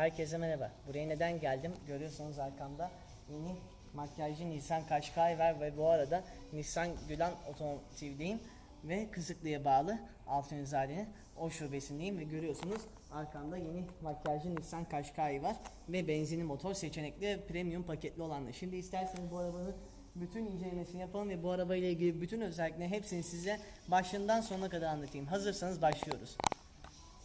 Herkese merhaba. Buraya neden geldim? Görüyorsunuz arkamda yeni makyajcı Nisan Kaşkay var ve bu arada Nisan Gülen Otomotiv'deyim ve Kızıklı'ya bağlı Altunizade'nin o şubesindeyim ve görüyorsunuz arkamda yeni makyajcı Nissan Kaşkay var ve benzinli motor seçenekli premium paketli olanlar. Şimdi isterseniz bu arabanın bütün incelemesini yapalım ve bu arabayla ilgili bütün özellikleri hepsini size başından sonuna kadar anlatayım. Hazırsanız başlıyoruz.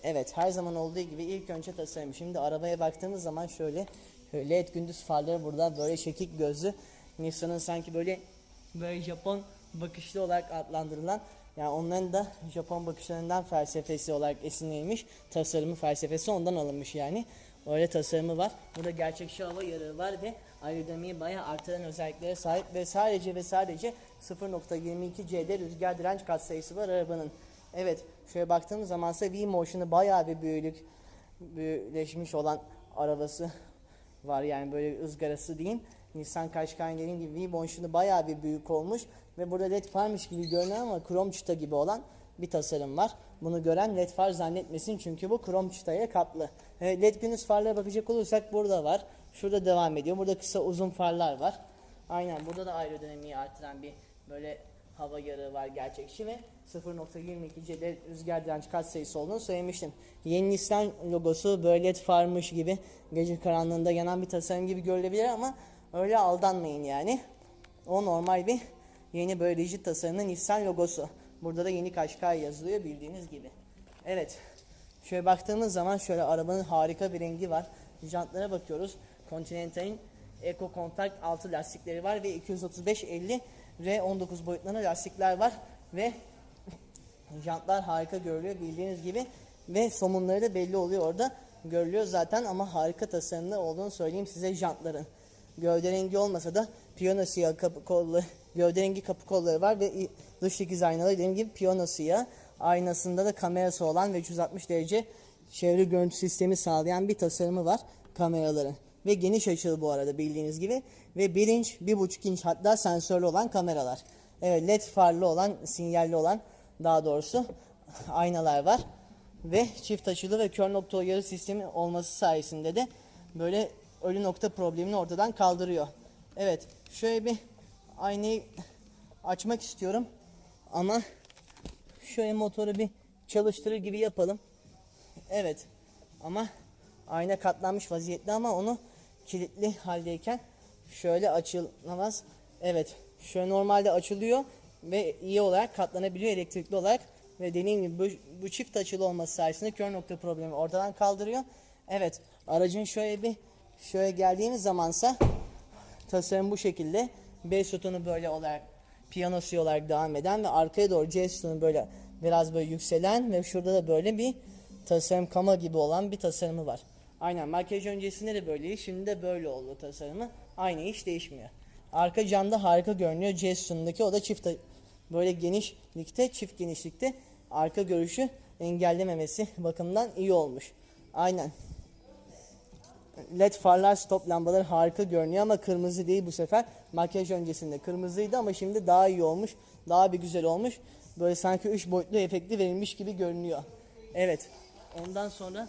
Evet her zaman olduğu gibi ilk önce tasarım. Şimdi arabaya baktığımız zaman şöyle led gündüz farları burada böyle çekik gözlü. Nissan'ın sanki böyle böyle Japon bakışlı olarak adlandırılan yani onların da Japon bakışlarından felsefesi olarak esinlenmiş tasarımı felsefesi ondan alınmış yani. Öyle tasarımı var. Burada gerçekçi hava yarığı var ve aerodinamiği bayağı artıran özelliklere sahip ve sadece ve sadece 0.22 C'de rüzgar direnç katsayısı var arabanın. Evet şöyle baktığımız zaman ise V-Motion'ı bayağı bir büyülük büyüleşmiş olan arabası var yani böyle ızgarası diyeyim. Nissan Qashqai'nin dediğim gibi V-Motion'ı bayağı bir büyük olmuş ve burada led farmış gibi görünen ama krom çıta gibi olan bir tasarım var. Bunu gören led far zannetmesin çünkü bu krom çıtaya kaplı. Evet, led gündüz farlara bakacak olursak burada var. Şurada devam ediyor. Burada kısa uzun farlar var. Aynen burada da aerodinamiği artıran bir böyle hava yarığı var gerçekçi ve 0.22 C'de rüzgar direnç kat sayısı olduğunu söylemiştim. Yeni Nissan logosu böyle farmış gibi gece karanlığında yanan bir tasarım gibi görülebilir ama öyle aldanmayın yani. O normal bir yeni böyle rigid tasarımlı Nissan logosu. Burada da yeni Qashqai yazılıyor bildiğiniz gibi. Evet. Şöyle baktığımız zaman şöyle arabanın harika bir rengi var. Jantlara bakıyoruz. Continental'in Eco Contact 6 lastikleri var ve 235-50 R19 boyutlarında lastikler var ve jantlar harika görülüyor bildiğiniz gibi ve somunları da belli oluyor orada görülüyor zaten ama harika tasarımlı olduğunu söyleyeyim size jantların. Gövde rengi olmasa da piyano siyah kapı kollu gövde rengi kapı kolları var ve i- dış dikiz aynaları dediğim gibi piyano siyah. Aynasında da kamerası olan ve 360 derece çevre görüntü sistemi sağlayan bir tasarımı var kameraların. Ve geniş açılı bu arada bildiğiniz gibi. Ve 1 inç, 1.5 inç hatta sensörlü olan kameralar. Evet led farlı olan, sinyalli olan daha doğrusu aynalar var. Ve çift açılı ve kör nokta uyarı sistemi olması sayesinde de böyle ölü nokta problemini ortadan kaldırıyor. Evet şöyle bir aynayı açmak istiyorum. Ama şöyle motoru bir çalıştırır gibi yapalım. Evet. Ama ayna katlanmış vaziyette ama onu kilitli haldeyken şöyle açılamaz. Evet. Şöyle normalde açılıyor ve iyi olarak katlanabiliyor elektrikli olarak ve dediğim gibi bu, bu çift açılı olması sayesinde kör nokta problemi ortadan kaldırıyor. Evet. Aracın şöyle bir şöyle geldiğimiz zamansa tasarım bu şekilde. B sütunu böyle olarak piyano C olarak devam eden ve arkaya doğru C sütunu böyle biraz böyle yükselen ve şurada da böyle bir tasarım kama gibi olan bir tasarımı var. Aynen makyaj öncesinde de böyleydi şimdi de böyle oldu tasarımı. Aynı hiç değişmiyor. Arka camda harika görünüyor C sütunundaki o da çift böyle genişlikte çift genişlikte arka görüşü engellememesi bakımından iyi olmuş. Aynen. LED farlar stop lambaları harika görünüyor ama kırmızı değil bu sefer. Makyaj öncesinde kırmızıydı ama şimdi daha iyi olmuş. Daha bir güzel olmuş. Böyle sanki 3 boyutlu efekti verilmiş gibi görünüyor. Evet. Ondan sonra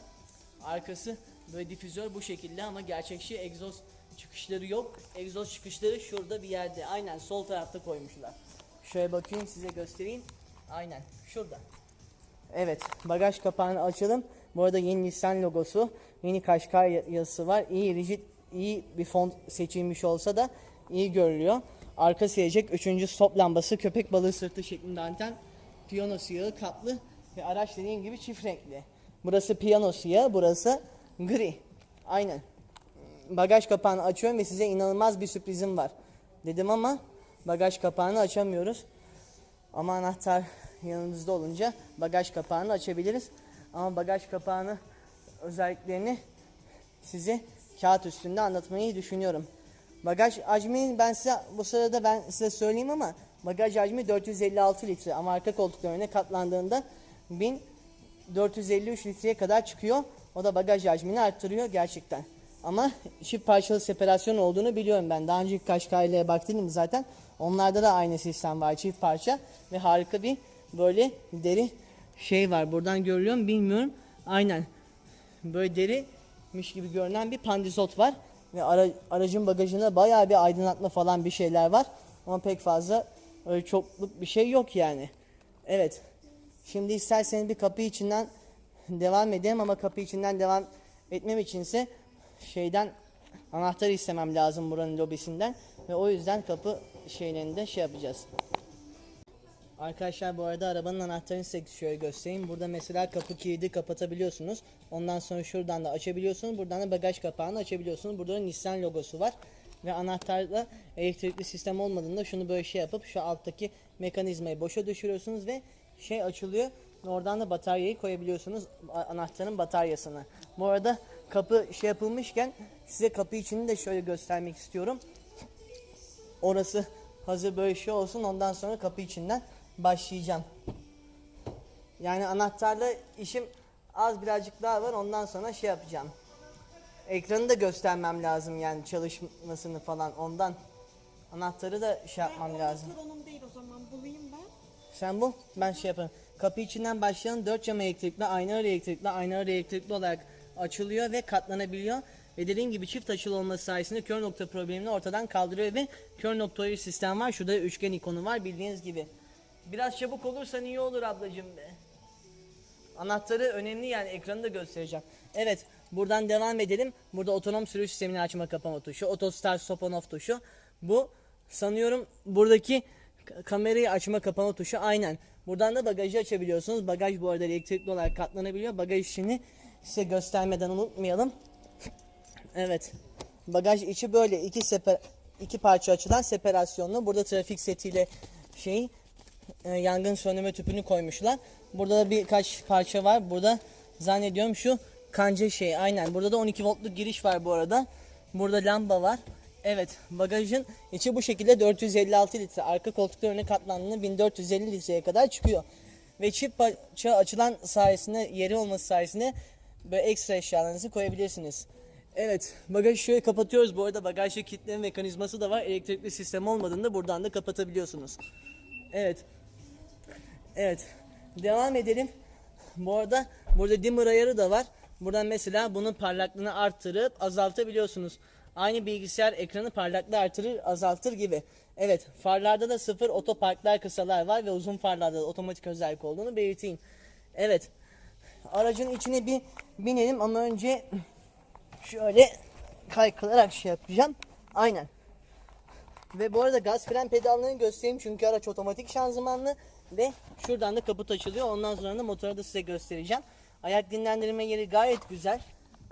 arkası böyle difüzör bu şekilde ama gerçekçi egzoz çıkışları yok. Egzoz çıkışları şurada bir yerde. Aynen sol tarafta koymuşlar. Şöyle bakayım size göstereyim. Aynen şurada. Evet, bagaj kapağını açalım. Bu arada yeni Nissan logosu, yeni Qashqai yazısı var. İyi rigid, iyi bir font seçilmiş olsa da iyi görülüyor. Arka silecek, üçüncü stop lambası, köpek balığı sırtı şeklinde anten, piyano siyahı kaplı ve araç dediğim gibi çift renkli. Burası piyano siyahı, burası gri. Aynen. Bagaj kapağını açıyorum ve size inanılmaz bir sürprizim var. Dedim ama bagaj kapağını açamıyoruz. Ama anahtar yanınızda olunca bagaj kapağını açabiliriz. Ama bagaj kapağını özelliklerini size kağıt üstünde anlatmayı düşünüyorum. Bagaj hacmi ben size bu sırada ben size söyleyeyim ama bagaj hacmi 456 litre ama arka koltuklarına katlandığında 1453 litreye kadar çıkıyor. O da bagaj hacmini arttırıyor gerçekten. Ama çift parçalı separasyon olduğunu biliyorum ben. Daha önceki Qashqai'lere baktım zaten. Onlarda da aynı sistem var çift parça ve harika bir böyle deri şey var. Buradan görülüyor mu bilmiyorum. Aynen. Böyle deri varmış gibi görünen bir pandizot var. Ve ara- aracın bagajında bayağı bir aydınlatma falan bir şeyler var. Ama pek fazla öyle çokluk bir şey yok yani. Evet. Şimdi isterseniz bir kapı içinden devam edelim ama kapı içinden devam etmem içinse şeyden anahtarı istemem lazım buranın lobisinden ve o yüzden kapı şeylerinde şey yapacağız. Arkadaşlar bu arada arabanın anahtarını size şöyle göstereyim. Burada mesela kapı kilidi kapatabiliyorsunuz. Ondan sonra şuradan da açabiliyorsunuz. Buradan da bagaj kapağını açabiliyorsunuz. Burada da Nissan logosu var. Ve anahtarda elektrikli sistem olmadığında şunu böyle şey yapıp şu alttaki mekanizmayı boşa düşürüyorsunuz ve şey açılıyor. Oradan da bataryayı koyabiliyorsunuz. Anahtarın bataryasını. Bu arada kapı şey yapılmışken size kapı içini de şöyle göstermek istiyorum. Orası hazır böyle şey olsun. Ondan sonra kapı içinden başlayacağım. Yani anahtarla işim az birazcık daha var. Ondan sonra şey yapacağım. Ekranı da göstermem lazım yani çalışmasını falan ondan. Anahtarı da şey yapmam lazım. Anahtar değil o zaman bulayım ben. Sen bul, ben şey yaparım. Kapı içinden başlayalım. 4 cam elektrikli, aynalı elektrikli, aynalı elektrikli olarak açılıyor ve katlanabiliyor. Ve dediğim gibi çift açılı olması sayesinde kör nokta problemini ortadan kaldırıyor ve kör nokta ayır sistem var. Şurada üçgen ikonu var bildiğiniz gibi. Biraz çabuk olursan iyi olur ablacığım be. Anahtarı önemli yani ekranı da göstereceğim. Evet buradan devam edelim. Burada otonom sürüş sistemini açma kapama tuşu. Auto start stop on off tuşu. Bu sanıyorum buradaki kamerayı açma kapama tuşu aynen. Buradan da bagajı açabiliyorsunuz. Bagaj bu arada elektrikli olarak katlanabiliyor. Bagaj işini size göstermeden unutmayalım. Evet. Bagaj içi böyle iki seper iki parça açılan separasyonlu. Burada trafik setiyle şey e, yangın söndürme tüpünü koymuşlar. Burada da birkaç parça var. Burada zannediyorum şu kanca şey aynen. Burada da 12 voltluk giriş var bu arada. Burada lamba var. Evet bagajın içi bu şekilde 456 litre. Arka koltuklar öne katlandığında 1450 litreye kadar çıkıyor. Ve çift parça açılan sayesinde yeri olması sayesinde böyle ekstra eşyalarınızı koyabilirsiniz. Evet bagajı şöyle kapatıyoruz. Bu arada bagajda kilitleme mekanizması da var. Elektrikli sistem olmadığında buradan da kapatabiliyorsunuz. Evet Evet. Devam edelim. Bu arada burada dimmer ayarı da var. Buradan mesela bunun parlaklığını arttırıp azaltabiliyorsunuz. Aynı bilgisayar ekranı parlaklığı artırır azaltır gibi. Evet farlarda da sıfır otoparklar kısalar var ve uzun farlarda da otomatik özellik olduğunu belirteyim. Evet aracın içine bir binelim ama önce şöyle kaykılarak şey yapacağım. Aynen. Ve bu arada gaz fren pedallarını göstereyim çünkü araç otomatik şanzımanlı ve şuradan da kaput açılıyor. Ondan sonra da motoru da size göstereceğim. Ayak dinlendirme yeri gayet güzel.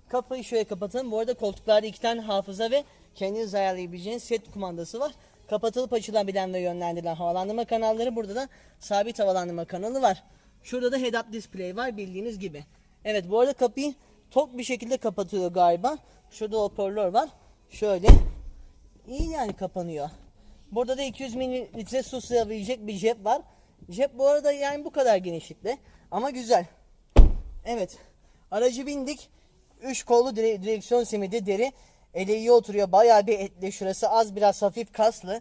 Kapıyı şöyle kapatalım. Bu arada koltuklarda iki tane hafıza ve kendiniz ayarlayabileceğiniz set kumandası var. Kapatılıp açılabilen ve yönlendirilen havalandırma kanalları. Burada da sabit havalandırma kanalı var. Şurada da head-up display var bildiğiniz gibi. Evet bu arada kapıyı tok bir şekilde kapatıyor galiba. Şurada hoparlör var. Şöyle İyi yani kapanıyor. Burada da 200 mililitre su sığabilecek bir cep var. Cep bu arada yani bu kadar genişlikte ama güzel. Evet. Aracı bindik. 3 kollu dire- direksiyon simidi deri. Ele iyi oturuyor. Bayağı bir etli. Şurası az biraz hafif kaslı.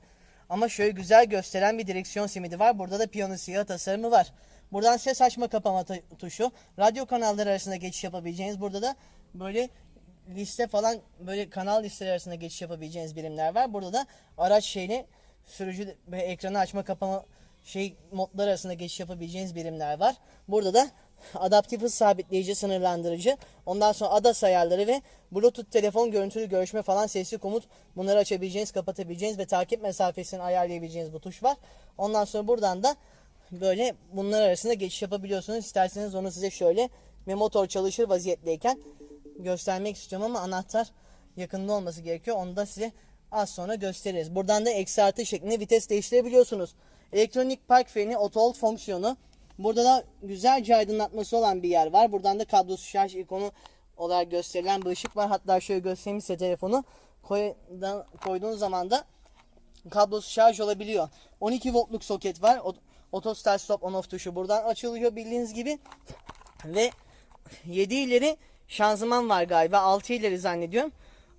Ama şöyle güzel gösteren bir direksiyon simidi var. Burada da piyano siyah tasarımı var. Buradan ses açma kapama tu- tuşu. Radyo kanalları arasında geçiş yapabileceğiniz. Burada da böyle liste falan böyle kanal listeleri arasında geçiş yapabileceğiniz birimler var. Burada da araç şeyini sürücü ekranı açma kapama şey modlar arasında geçiş yapabileceğiniz birimler var. Burada da adaptif hız sabitleyici sınırlandırıcı, ondan sonra ADAS ayarları ve Bluetooth telefon görüntülü görüşme falan sesli komut bunları açabileceğiniz, kapatabileceğiniz ve takip mesafesini ayarlayabileceğiniz bu tuş var. Ondan sonra buradan da böyle bunlar arasında geçiş yapabiliyorsunuz. İsterseniz onu size şöyle ve motor çalışır vaziyetteyken göstermek istiyorum ama anahtar yakında olması gerekiyor. Onu da size az sonra gösteririz. Buradan da eksi artı şeklinde vites değiştirebiliyorsunuz. Elektronik park freni auto fonksiyonu. Burada da güzelce aydınlatması olan bir yer var. Buradan da kablosuz şarj ikonu olarak gösterilen bir ışık var. Hatta şöyle göstereyim size telefonu. Koy- koyduğunuz zaman da kablosuz şarj olabiliyor. 12 voltluk soket var. Auto start stop on off tuşu buradan açılıyor bildiğiniz gibi. Ve 7 ileri şanzıman var galiba. 6 ileri zannediyorum.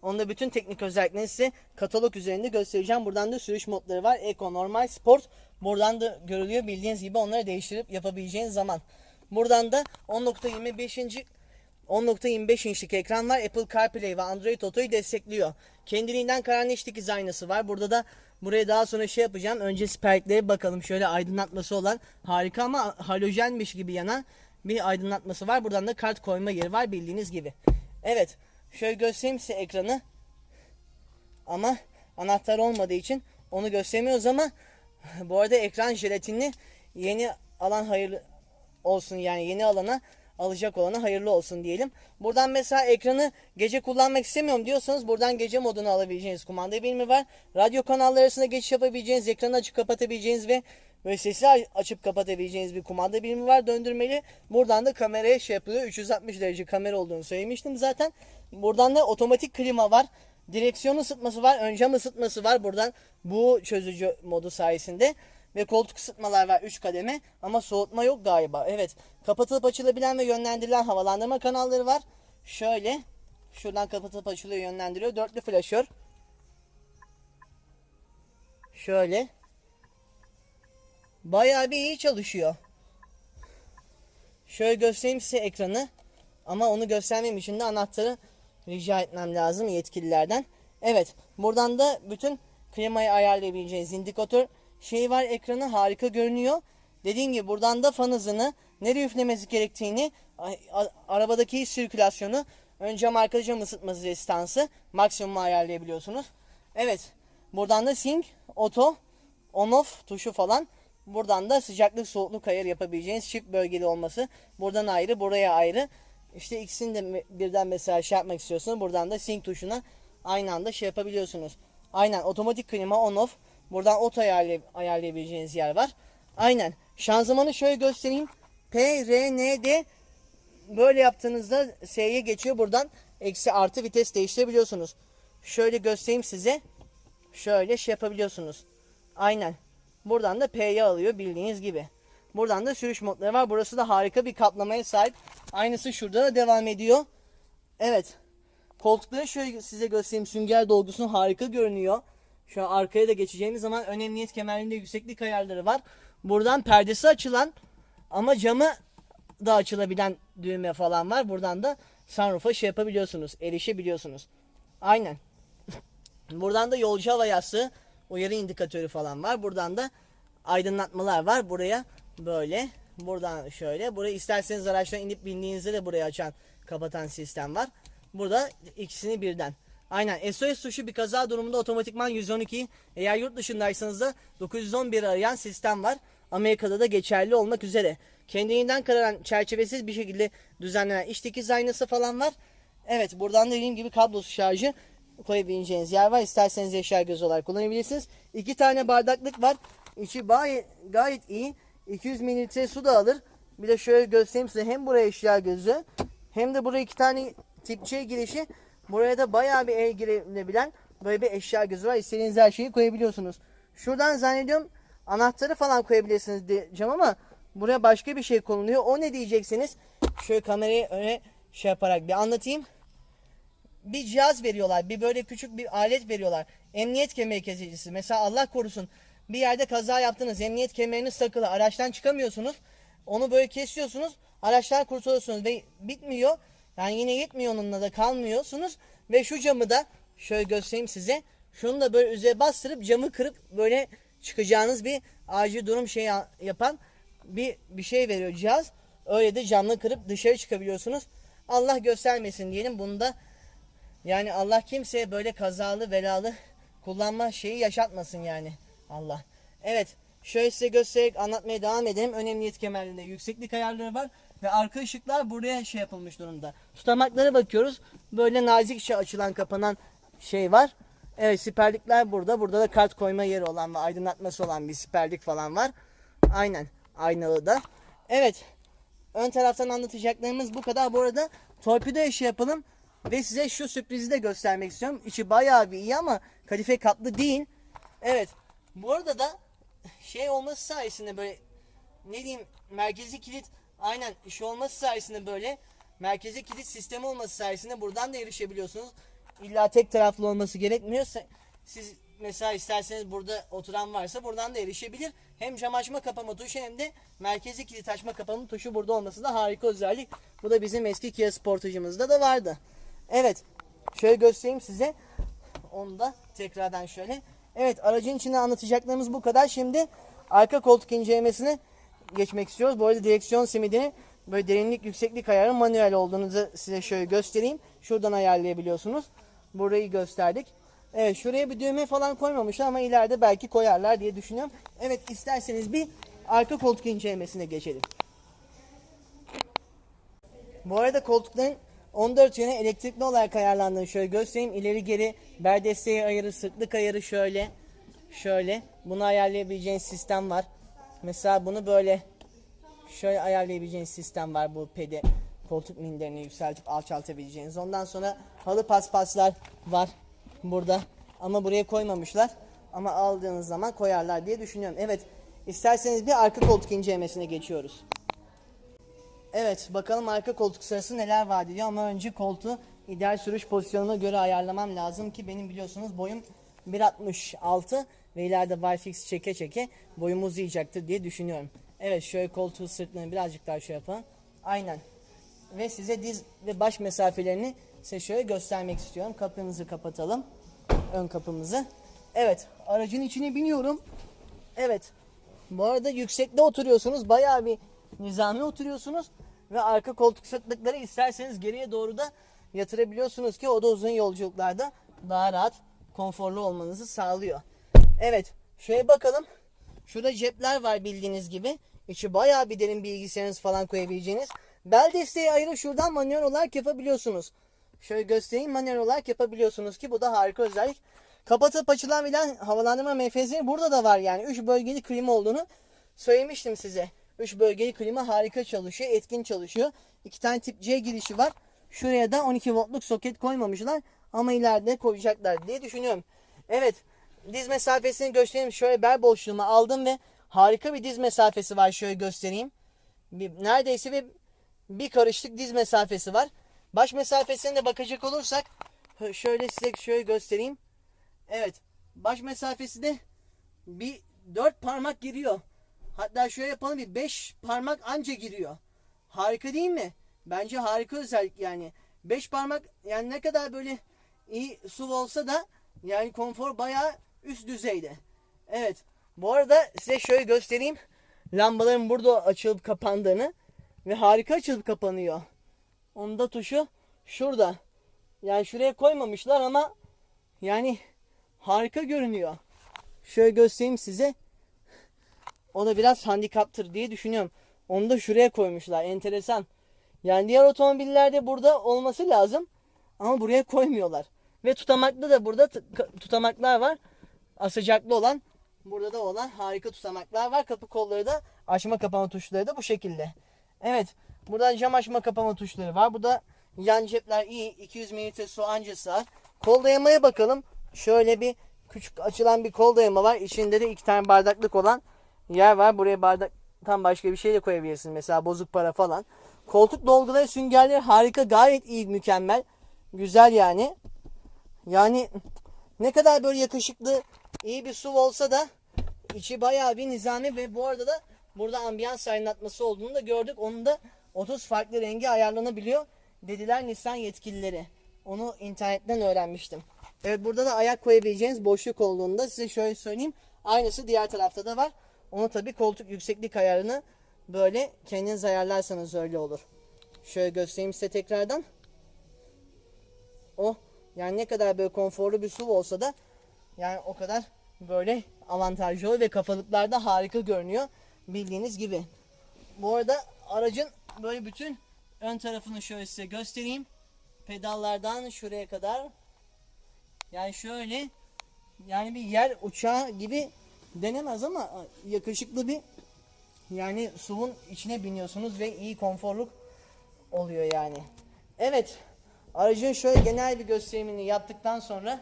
Onda bütün teknik özelliklerini size katalog üzerinde göstereceğim. Buradan da sürüş modları var. Eco, normal, sport. Buradan da görülüyor. Bildiğiniz gibi onları değiştirip yapabileceğiniz zaman. Buradan da 10.25. 10.25 inçlik ekran var. Apple CarPlay ve Android Auto'yu destekliyor. Kendiliğinden kararlı dikiz aynası var. Burada da buraya daha sonra şey yapacağım. Önce siperliklere bakalım. Şöyle aydınlatması olan harika ama halojenmiş gibi yanan bir aydınlatması var. Buradan da kart koyma yeri var bildiğiniz gibi. Evet. Şöyle göstereyim size ekranı. Ama anahtar olmadığı için onu gösteremiyoruz ama bu arada ekran jelatinli yeni alan hayırlı olsun yani yeni alana alacak olana hayırlı olsun diyelim. Buradan mesela ekranı gece kullanmak istemiyorum diyorsanız buradan gece modunu alabileceğiniz kumanda birimi var. Radyo kanalları arasında geçiş yapabileceğiniz, ekranı açıp kapatabileceğiniz ve böyle sesi açıp kapatabileceğiniz bir kumanda birimi var döndürmeli. Buradan da kameraya şey yapılıyor. 360 derece kamera olduğunu söylemiştim zaten. Buradan da otomatik klima var. Direksiyon ısıtması var. Ön cam ısıtması var. Buradan bu çözücü modu sayesinde. Ve koltuk ısıtmalar var 3 kademe ama soğutma yok galiba. Evet kapatılıp açılabilen ve yönlendirilen havalandırma kanalları var. Şöyle şuradan kapatılıp açılıyor yönlendiriyor. Dörtlü flaşör. Şöyle. Bayağı bir iyi çalışıyor. Şöyle göstereyim size ekranı. Ama onu göstermem için de anahtarı rica etmem lazım yetkililerden. Evet buradan da bütün klimayı ayarlayabileceğiniz indikatör şey var ekranı harika görünüyor. Dediğim gibi buradan da fan hızını nereye üflemesi gerektiğini arabadaki sirkülasyonu ön cam arka cam ısıtması rezistansı maksimum ayarlayabiliyorsunuz. Evet buradan da sync, auto, on off tuşu falan. Buradan da sıcaklık soğukluk ayarı yapabileceğiniz çift bölgeli olması. Buradan ayrı buraya ayrı. İşte ikisini de birden mesela şey yapmak istiyorsanız buradan da sync tuşuna aynı anda şey yapabiliyorsunuz. Aynen otomatik klima on off. Buradan auto ayarlay- ayarlayabileceğiniz yer var. Aynen. Şanzımanı şöyle göstereyim. P, R, N, D böyle yaptığınızda S'ye geçiyor. Buradan eksi artı vites değiştirebiliyorsunuz. Şöyle göstereyim size. Şöyle şey yapabiliyorsunuz. Aynen. Buradan da P'ye alıyor bildiğiniz gibi. Buradan da sürüş modları var. Burası da harika bir kaplamaya sahip. Aynısı şurada da devam ediyor. Evet. Koltukları şöyle size göstereyim. Sünger dolgusu harika görünüyor. Şu an arkaya da geçeceğimiz zaman ön emniyet kemerinde yükseklik ayarları var. Buradan perdesi açılan ama camı da açılabilen düğme falan var. Buradan da sunroof'a şey yapabiliyorsunuz. Erişebiliyorsunuz. Aynen. Buradan da yolcu hava yastığı, uyarı indikatörü falan var. Buradan da aydınlatmalar var. Buraya böyle, buradan şöyle. Burayı isterseniz araçtan inip bindiğinizde de burayı açan, kapatan sistem var. Burada ikisini birden. Aynen SOS tuşu bir kaza durumunda otomatikman 112 eğer yurt dışındaysanız da 911 arayan sistem var. Amerika'da da geçerli olmak üzere. Kendiliğinden kararan çerçevesiz bir şekilde düzenlenen iç dikiz aynası falan var. Evet buradan da dediğim gibi kablosuz şarjı koyabileceğiniz yer var. İsterseniz eşya gözü olarak kullanabilirsiniz. İki tane bardaklık var. İçi gayet, gayet iyi. 200 mililitre su da alır. Bir de şöyle göstereyim size hem buraya eşya gözü hem de buraya iki tane tip C girişi. Buraya da bayağı bir el girebilen böyle bir eşya gözü var. İstediğiniz her şeyi koyabiliyorsunuz. Şuradan zannediyorum anahtarı falan koyabilirsiniz diyeceğim ama buraya başka bir şey konuluyor. O ne diyeceksiniz? Şöyle kamerayı öne şey yaparak bir anlatayım bir cihaz veriyorlar. Bir böyle küçük bir alet veriyorlar. Emniyet kemeri kesicisi. Mesela Allah korusun bir yerde kaza yaptınız. Emniyet kemeriniz takılı. Araçtan çıkamıyorsunuz. Onu böyle kesiyorsunuz. Araçtan kurtuluyorsunuz ve bitmiyor. Yani yine yetmiyor onunla da kalmıyorsunuz. Ve şu camı da şöyle göstereyim size. Şunu da böyle üzerine bastırıp camı kırıp böyle çıkacağınız bir acil durum şey ya- yapan bir bir şey veriyor cihaz. Öyle de camını kırıp dışarı çıkabiliyorsunuz. Allah göstermesin diyelim. Bunu da yani Allah kimseye böyle kazalı belalı kullanma şeyi yaşatmasın yani. Allah. Evet. Şöyle size göstererek anlatmaya devam edelim. Ön emniyet kemerinde yükseklik ayarları var. Ve arka ışıklar buraya şey yapılmış durumda. Tutamaklara bakıyoruz. Böyle nazikçe açılan kapanan şey var. Evet siperlikler burada. Burada da kart koyma yeri olan ve aydınlatması olan bir siperlik falan var. Aynen. Aynalı da. Evet. Ön taraftan anlatacaklarımız bu kadar. Bu arada torpido işi yapalım. Ve size şu sürprizi de göstermek istiyorum. İçi bayağı bir iyi ama kadife katlı değil. Evet. Bu arada da şey olması sayesinde böyle ne diyeyim merkezi kilit aynen iş olması sayesinde böyle merkezi kilit sistemi olması sayesinde buradan da erişebiliyorsunuz. İlla tek taraflı olması gerekmiyor. Siz mesela isterseniz burada oturan varsa buradan da erişebilir. Hem cam açma kapama tuşu hem de merkezi kilit açma kapama tuşu burada olması da harika özellik. Bu da bizim eski Kia Sportage'ımızda da vardı. Evet. Şöyle göstereyim size. Onu da tekrardan şöyle. Evet aracın içinde anlatacaklarımız bu kadar. Şimdi arka koltuk incelemesine geçmek istiyoruz. Bu arada direksiyon simidini böyle derinlik yükseklik ayarı manuel olduğunu da size şöyle göstereyim. Şuradan ayarlayabiliyorsunuz. Burayı gösterdik. Evet şuraya bir düğme falan koymamışlar ama ileride belki koyarlar diye düşünüyorum. Evet isterseniz bir arka koltuk incelemesine geçelim. Bu arada koltukların 14 yöne elektrikli olarak ayarlandığını şöyle göstereyim. İleri geri bel ayarı, sırtlık ayarı şöyle. Şöyle. Bunu ayarlayabileceğiniz sistem var. Mesela bunu böyle şöyle ayarlayabileceğiniz sistem var bu pede koltuk minderini yükseltip alçaltabileceğiniz. Ondan sonra halı paspaslar var burada. Ama buraya koymamışlar. Ama aldığınız zaman koyarlar diye düşünüyorum. Evet. isterseniz bir arka koltuk incelemesine geçiyoruz. Evet bakalım arka koltuk sırası neler vaat ediyor ama önce koltuğu ideal sürüş pozisyonuna göre ayarlamam lazım ki benim biliyorsunuz boyum 1.66 ve ileride barfix çeke çeke boyum uzayacaktır diye düşünüyorum. Evet şöyle koltuğu sırtlarını birazcık daha şey yapalım. Aynen. Ve size diz ve baş mesafelerini size şöyle göstermek istiyorum. Kapımızı kapatalım. Ön kapımızı. Evet aracın içine biniyorum. Evet. Bu arada yüksekte oturuyorsunuz. Bayağı bir nizami oturuyorsunuz. Ve arka koltuk sırtlıkları isterseniz geriye doğru da yatırabiliyorsunuz ki o da uzun yolculuklarda daha rahat, konforlu olmanızı sağlıyor. Evet. Şöyle bakalım. Şurada cepler var bildiğiniz gibi. İçi bayağı bir derin bilgisayarınız falan koyabileceğiniz. Bel desteği ayrı şuradan manuel olarak yapabiliyorsunuz. Şöyle göstereyim manuel olarak yapabiliyorsunuz ki bu da harika özellik. Kapatıp açılabilen havalandırma menfezleri burada da var yani. 3 bölgeli klima olduğunu söylemiştim size. 3 bölgeli klima harika çalışıyor, etkin çalışıyor. 2 tane tip C girişi var. Şuraya da 12 voltluk soket koymamışlar ama ileride koyacaklar diye düşünüyorum. Evet, diz mesafesini göstereyim. Şöyle bel boşluğumu aldım ve harika bir diz mesafesi var. Şöyle göstereyim. Bir, neredeyse bir, bir karışlık diz mesafesi var. Baş mesafesine de bakacak olursak şöyle size şöyle göstereyim. Evet. Baş mesafesi de bir dört parmak giriyor. Hatta şöyle yapalım bir beş parmak anca giriyor. Harika değil mi? Bence harika özellik yani. Beş parmak yani ne kadar böyle iyi su olsa da yani konfor bayağı üst düzeyde. Evet. Bu arada size şöyle göstereyim. Lambaların burada açılıp kapandığını ve harika açılıp kapanıyor. Onun da tuşu şurada. Yani şuraya koymamışlar ama yani harika görünüyor. Şöyle göstereyim size. O da biraz handikaptır diye düşünüyorum. Onu da şuraya koymuşlar. Enteresan. Yani diğer otomobillerde burada olması lazım. Ama buraya koymuyorlar. Ve tutamaklı da burada tutamaklar var. Asacaklı olan. Burada da olan harika tutamaklar var. Kapı kolları da açma kapama tuşları da bu şekilde. Evet. Burada cam açma kapama tuşları var. Burada yan cepler iyi. 200 ml su anca sığar. Kol dayamaya bakalım. Şöyle bir küçük açılan bir kol dayama var. İçinde de iki tane bardaklık olan yer var. Buraya bardaktan başka bir şey de koyabilirsin. Mesela bozuk para falan. Koltuk dolguları, süngerleri harika. Gayet iyi, mükemmel. Güzel yani. Yani ne kadar böyle yakışıklı, iyi bir SUV olsa da içi bayağı bir nizami ve bu arada da burada ambiyans aydınlatması olduğunu da gördük. Onun da 30 farklı rengi ayarlanabiliyor dediler Nissan yetkilileri. Onu internetten öğrenmiştim. Evet burada da ayak koyabileceğiniz boşluk olduğunda size şöyle söyleyeyim. Aynısı diğer tarafta da var. Onu tabi koltuk yükseklik ayarını böyle kendiniz ayarlarsanız öyle olur. Şöyle göstereyim size tekrardan. O yani ne kadar böyle konforlu bir SUV olsa da yani o kadar böyle avantajlı ve kafalıklarda harika görünüyor. Bildiğiniz gibi. Bu arada aracın böyle bütün ön tarafını şöyle size göstereyim. Pedallardan şuraya kadar. Yani şöyle yani bir yer uçağı gibi denemez ama yakışıklı bir yani SUV'un içine biniyorsunuz ve iyi konforluk oluyor yani. Evet. Aracın şöyle genel bir gösterimini yaptıktan sonra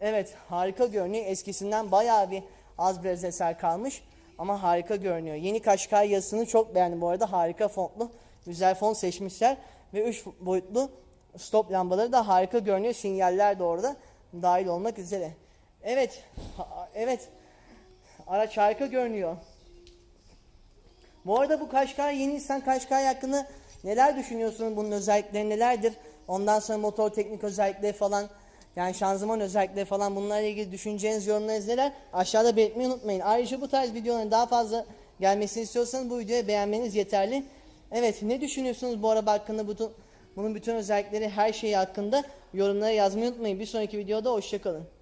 evet harika görünüyor. Eskisinden bayağı bir az biraz eser kalmış ama harika görünüyor. Yeni Kaşkay yazısını çok beğendim bu arada. Harika fontlu. Güzel font seçmişler ve 3 boyutlu stop lambaları da harika görünüyor. Sinyaller de orada dahil olmak üzere. Evet. Evet. Araç harika görünüyor. Bu arada bu Kaşkay yeni Nissan Kaşkay hakkında neler düşünüyorsunuz? Bunun özellikleri nelerdir? Ondan sonra motor teknik özellikleri falan yani şanzıman özellikleri falan bunlarla ilgili düşüneceğiniz yorumlarınız neler? Aşağıda belirtmeyi unutmayın. Ayrıca bu tarz videoların daha fazla gelmesini istiyorsanız bu videoyu beğenmeniz yeterli. Evet ne düşünüyorsunuz bu araba hakkında? Bütün, bunun bütün özellikleri her şeyi hakkında yorumlara yazmayı unutmayın. Bir sonraki videoda hoşçakalın.